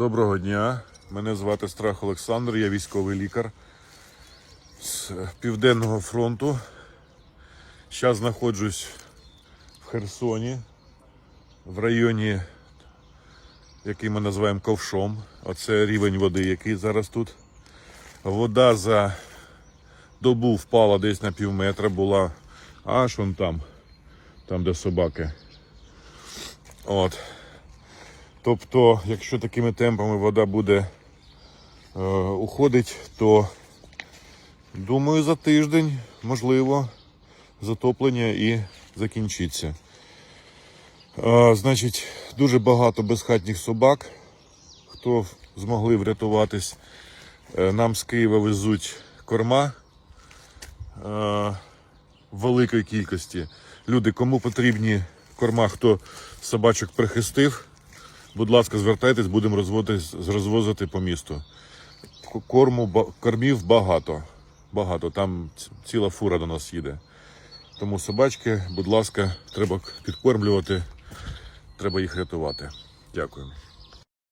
Доброго дня. Мене звати Страх Олександр, я військовий лікар з Південного фронту. Зараз знаходжусь в Херсоні, в районі, який ми називаємо ковшом. Оце рівень води, який зараз тут. Вода за добу впала десь на пів метра, була аж вон там, там де собаки. От. Тобто, якщо такими темпами вода буде е, уходить, то думаю, за тиждень, можливо, затоплення і закінчиться. Е, значить, дуже багато безхатніх собак. Хто змогли врятуватись, е, нам з Києва везуть корма е, в великій кількості. Люди, кому потрібні корма, хто собачок прихистив, Будь ласка, звертайтесь, будемо розвозити по місту. Корму, кормів багато. Багато. Там ціла фура до нас їде. Тому собачки, будь ласка, треба підкормлювати, треба їх рятувати. Дякую.